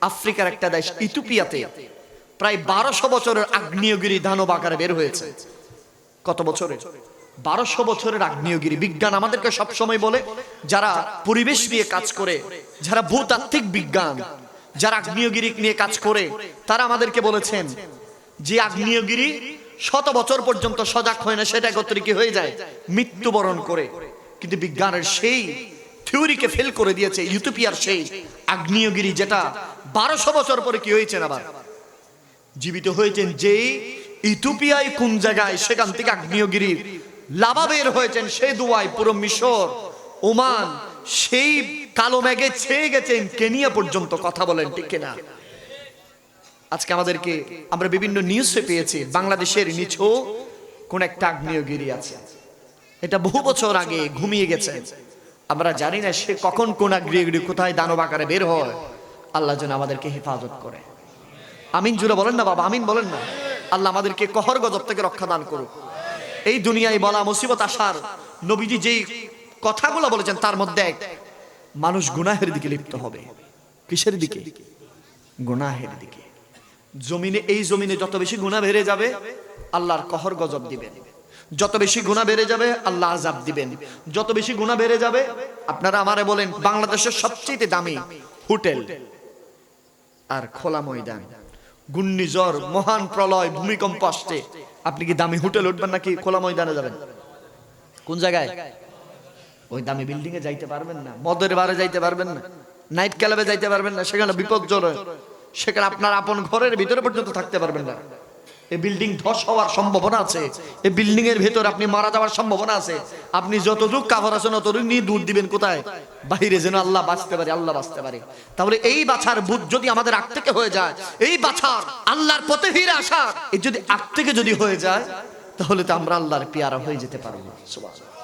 আফ্রিকার একটা দেশ ইথিওপিয়াতে। প্রায় বারোশো বছরের আগ্নেয়গিরি দানব আকারে বের হয়েছে। কত বছরে বারোশো বছরের আগ্নেয়গিরি। বিজ্ঞান আমাদেরকে সবসময় বলে যারা পরিবেশ নিয়ে কাজ করে যারা ভূতাত্ত্বিক বিজ্ঞান যারা আগ্নেয়গিরি নিয়ে কাজ করে তারা আমাদেরকে বলেছেন যে আগ্নেয়গিরি শত বছর পর্যন্ত সজাগ হয় না সেটা একত্রে কি হয়ে যায়? মৃত্যুবরণ করে। কিন্তু বিজ্ঞানের সেই থিওরিকে ফেল করে দিয়েছে ইউটোপিয়ার সেই আগ্নেয়গিরি যেটা বারোশো বছর পরে কি হয়েছে আবার? জীবিত হয়েছেন যে ইথিওপিয়ায় কোন জায়গায়, সেখান থেকে আগ্নেয়গিরির লাভা বের হয়েছেন, সেই দুয়ায় পুরো মিশর, ওমান, সেই কালো মেঘে ছেয়ে গেছেন, কেনিয়া পর্যন্ত কথা বলেন, ঠিক কিনা? আজকে আমাদেরকে আমরা বিভিন্ন নিউজে পেয়েছি, বাংলাদেশের নিচু কোন একটা আগ্নেয়গিরি আছে। এটা বহু বছর আগে ঘুমিয়ে গেছে। আমরা জানি না সে কখন কোন আগ্নেয়গিরি কোথায় দানব আকারে বের হয়। আল্লাহ যেন আমাদেরকে হেফাজত করে। আমিন জুড়ে বলেন না বাবা, আমিন বলেন না। আল্লাহ আমাদেরকে কহর গজব থেকে রক্ষা দান করুক। এই দুনিয়ায় বলা মুসিবত আসার নবীজি যেই কথাগুলো বলেছেন তার মধ্যে এক, মানুষ গুনাহের দিকে লিপ্ত হবে। কিসের দিকে? গুনাহের দিকে। জমিনে, এই জমিনে যত বেশি গুনাহ বেড়ে যাবে, আল্লাহর কহর গজব দিবেন যত বেশি গুনাহ বেড়ে যাবে, আল্লাহ আজাব দিবেন। যত বেশি গুনাহ বেড়ে যাবে, আপনারা আমারে বলেন, বাংলাদেশের সবচেয়ে দামি হোটেল আর খোলা ময়দান। ঘূর্ণিঝড়, মহান প্রলয়, ভূমিকম্প আসছে। আপনি কি দামি হোটেল উঠবেন নাকি খোলা ময়দানে যাবেন? কোন জায়গায়? ওই দামি বিল্ডিং এ যাইতে পারবেন না। মদের বারে যাইতে পারবেন না। নাইট ক্লাবে যাইতে পারবেন না। সেখানে বিপদ জড়ে সেখানে আপনার আপন ঘরের ভিতরে পর্যন্ত থাকতে পারবেন না। এই বিল্ডিং ধস হওয়ার সম্ভাবনা আছে। এই বিল্ডিং এর ভেতর আপনি মারা যাওয়ার সম্ভাবনা আছে। আপনি যতটুক কাভার আছেন ততটুক নিয়ে দূর দিবেন কোথায়? বাহিরে যেন আল্লাহ বাঁচতে পারে, আল্লাহ বাঁচতে পারে। তাহলে এই বাছার বুধ যদি আমাদের আগ থেকে হয়ে যায়, এই বাছার আল্লাহর পথে ফিরে আসা এই যদি আগ থেকে যদি হয়ে যায়, তাহলে তো আমরা আল্লাহর পেয়ারা হয়ে যেতে পারব সুবহানাল্লাহ।